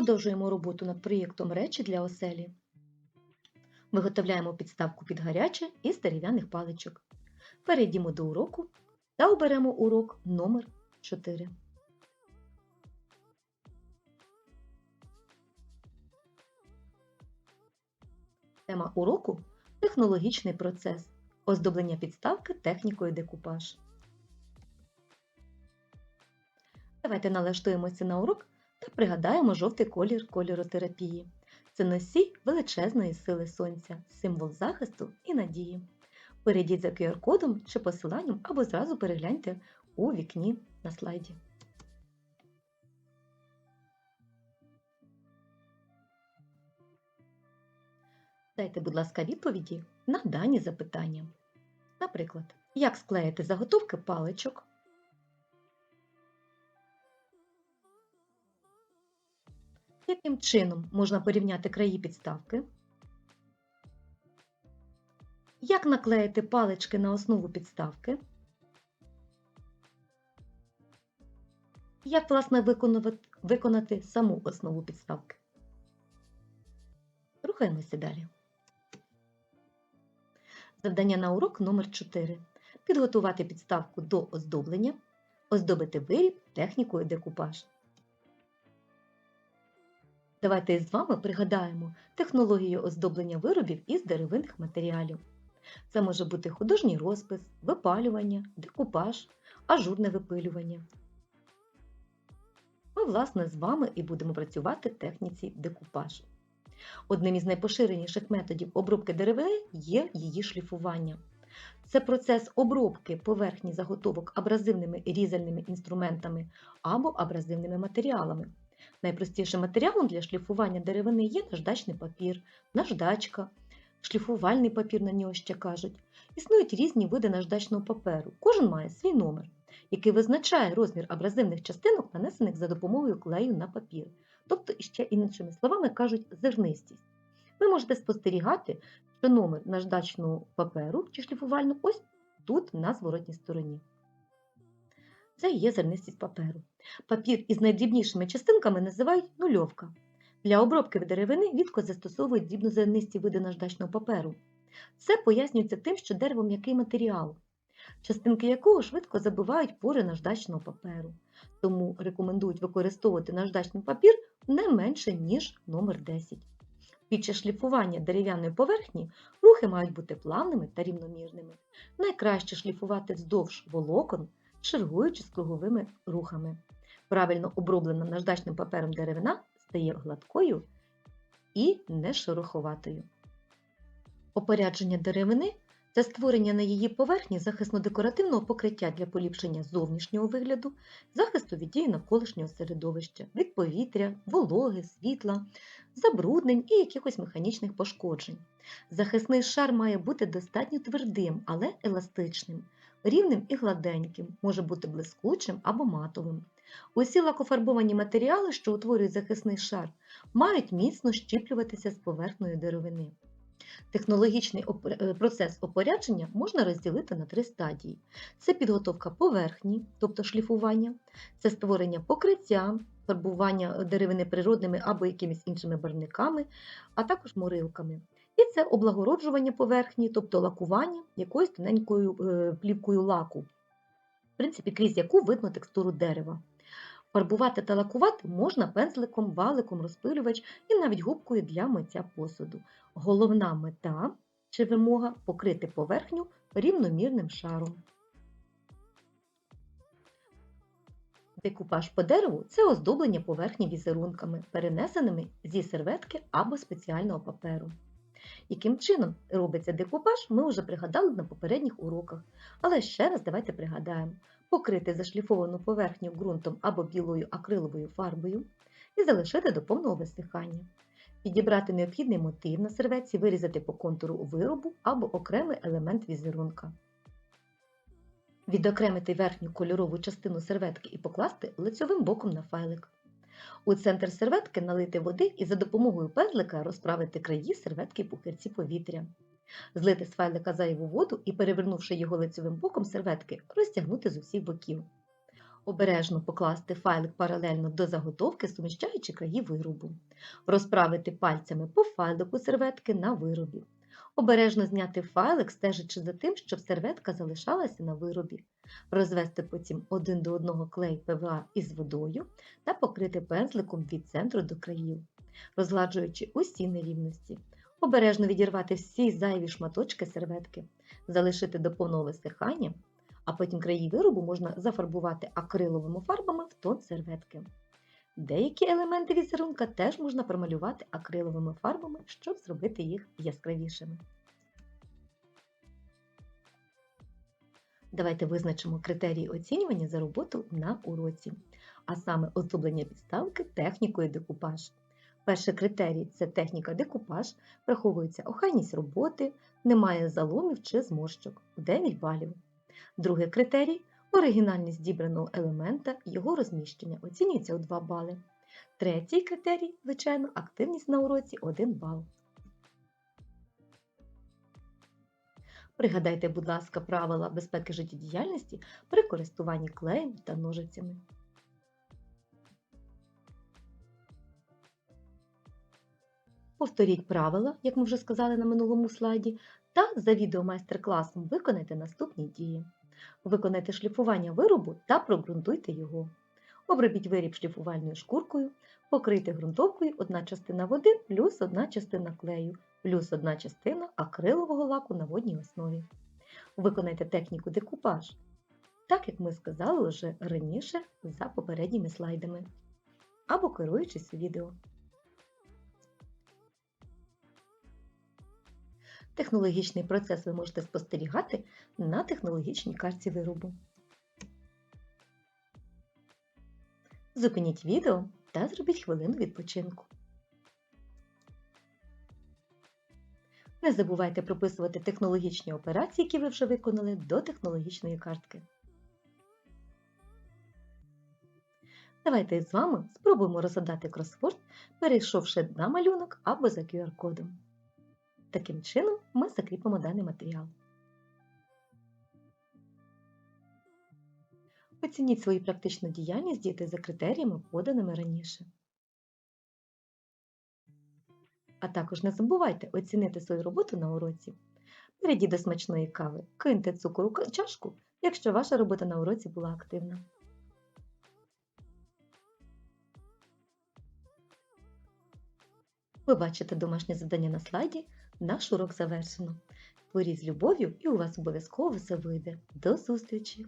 Продовжуємо роботу над проєктом речі для оселі. Виготовляємо підставку під гаряче із дерев'яних паличок. Перейдімо до уроку та оберемо урок номер 4. Тема уроку технологічний процес. Оздоблення підставки технікою декупаж. Давайте налаштуємося на урок та пригадаємо жовтий колір кольоротерапії. Це носій величезної сили сонця, символ захисту і надії. Перейдіть за QR-кодом чи посиланням або зразу перегляньте у вікні на слайді. Дайте, будь ласка, відповіді на дані запитання. Наприклад, як склеїти заготовки паличок? Яким чином можна порівняти краї підставки? Як наклеїти палички на основу підставки? Як, власне, виконати саму основу підставки? Рухаємося далі. Завдання на урок номер 4 Підготувати підставку до оздоблення, оздобити виріб технікою декупаж. Давайте із вами пригадаємо технологію оздоблення виробів із деревинних матеріалів. Це може бути художній розпис, випалювання, декупаж, ажурне випилювання. Ми, власне, з вами і будемо працювати в техніці декупаж. Одним із найпоширеніших методів обробки деревини є її шліфування. Це процес обробки поверхні заготовок абразивними різальними інструментами або абразивними матеріалами. Найпростішим матеріалом для шліфування деревини є наждачний папір, наждачка, шліфувальний папір на нього ще кажуть. Існують різні види наждачного паперу. Кожен має свій номер, який визначає розмір абразивних частинок, нанесених за допомогою клею на папір. Тобто, ще іншими словами кажуть, зернистість. Ви можете спостерігати, що номер наждачного паперу чи шліфувального ось тут на зворотній стороні. Це є зернистість паперу. Папір із найдрібнішими частинками називають нульовка. Для обробки деревини рідко застосовують дрібнозернисті види наждачного паперу. Це пояснюється тим, що дерево м'який матеріал, частинки якого швидко забивають пори наждачного паперу. Тому рекомендують використовувати наждачний папір не менше, ніж номер 10. Під час шліфування дерев'яної поверхні рухи мають бути плавними та рівномірними. Найкраще шліфувати вздовж волокон, чергуючи з круговими рухами. Правильно оброблена наждачним папером деревина стає гладкою і не шероховатою. Опорядження деревини це створення на її поверхні захисно-декоративного покриття для поліпшення зовнішнього вигляду, захисту від дії навколишнього середовища, від повітря, вологи, світла, забруднень і якихось механічних пошкоджень. Захисний шар має бути достатньо твердим, але еластичним, рівним і гладеньким, може бути блискучим або матовим. Усі лакофарбовані матеріали, що утворюють захисний шар, мають міцно щіплюватися з поверхнею деревини. Технологічний е, процес опорядження можна розділити на три стадії: це підготовка поверхні, тобто шліфування, це створення покриття, фарбування деревини природними або якимись іншими барвниками, а також морилками. І це облагороджування поверхні, тобто лакування якоюсь тоненькою е, плівкою лаку, в принципі, крізь яку видно текстуру дерева. Фарбувати та лакувати можна пензликом, валиком, розпилювач і навіть губкою для миття посуду. Головна мета чи вимога покрити поверхню рівномірним шаром. Декупаж по дереву це оздоблення поверхні візерунками, перенесеними зі серветки або спеціального паперу. Яким чином робиться декупаж, ми вже пригадали на попередніх уроках. Але ще раз давайте пригадаємо: покрити зашліфовану поверхню ґрунтом або білою акриловою фарбою і залишити до повного висихання. Підібрати необхідний мотив на серветці, вирізати по контуру виробу або окремий елемент візерунка. Відокремити верхню кольорову частину серветки і покласти лицьовим боком на файлик. У центр серветки налити води і за допомогою пензлика розправити краї серветки пухирці повітря. Злити з файлика зайву воду і, перевернувши його лицевим боком серветки, розтягнути з усіх боків. Обережно покласти файлик паралельно до заготовки, суміщаючи краї виробу. Розправити пальцями по файлику серветки на виробі. Обережно зняти файлик, стежачи за тим, щоб серветка залишалася на виробі. Розвести потім один до одного клей ПВА із водою та покрити пензликом від центру до країв, розгладжуючи усі нерівності. Обережно відірвати всі зайві шматочки серветки, залишити до повного висихання, а потім краї виробу можна зафарбувати акриловими фарбами в тон серветки. Деякі елементи візерунка теж можна промалювати акриловими фарбами, щоб зробити їх яскравішими. Давайте визначимо критерії оцінювання за роботу на уроці, а саме оздоблення підставки технікою декупаж. Перший критерій це техніка декупаж, враховується охайність роботи, немає заломів чи зморщок 9 балів. Другий критерій оригінальність зібраного елемента, його розміщення оцінюється у 2 бали. Третій критерій, звичайно, активність на уроці 1 бал. Пригадайте, будь ласка, правила безпеки життєдіяльності при користуванні клеєм та ножицями. Повторіть правила, як ми вже сказали на минулому слайді, та за відеомайстер-класом виконайте наступні дії. Виконайте шліфування виробу та прогрунтуйте його. Обробіть виріб шліфувальною шкуркою, покрийте ґрунтовкою одна частина води плюс одна частина клею, плюс одна частина акрилового лаку на водній основі. Виконайте техніку декупаж, так як ми сказали вже раніше за попередніми слайдами, або керуючись відео. Технологічний процес ви можете спостерігати на технологічній карті виробу. Зупиніть відео та зробіть хвилину відпочинку. Не забувайте прописувати технологічні операції, які ви вже виконали, до технологічної картки. Давайте з вами спробуємо розгадати кросворд, перейшовши на малюнок або за QR-кодом. Таким чином ми закріпимо даний матеріал. Оцініть свою практичну діяльність діти за критеріями, поданими раніше. А також не забувайте оцінити свою роботу на уроці. Перейдіть до смачної кави, киньте цукор у чашку, якщо ваша робота на уроці була активна. Ви бачите домашнє завдання на слайді. Наш урок завершено. Творіть з любов'ю і у вас обов'язково все вийде. До зустрічі!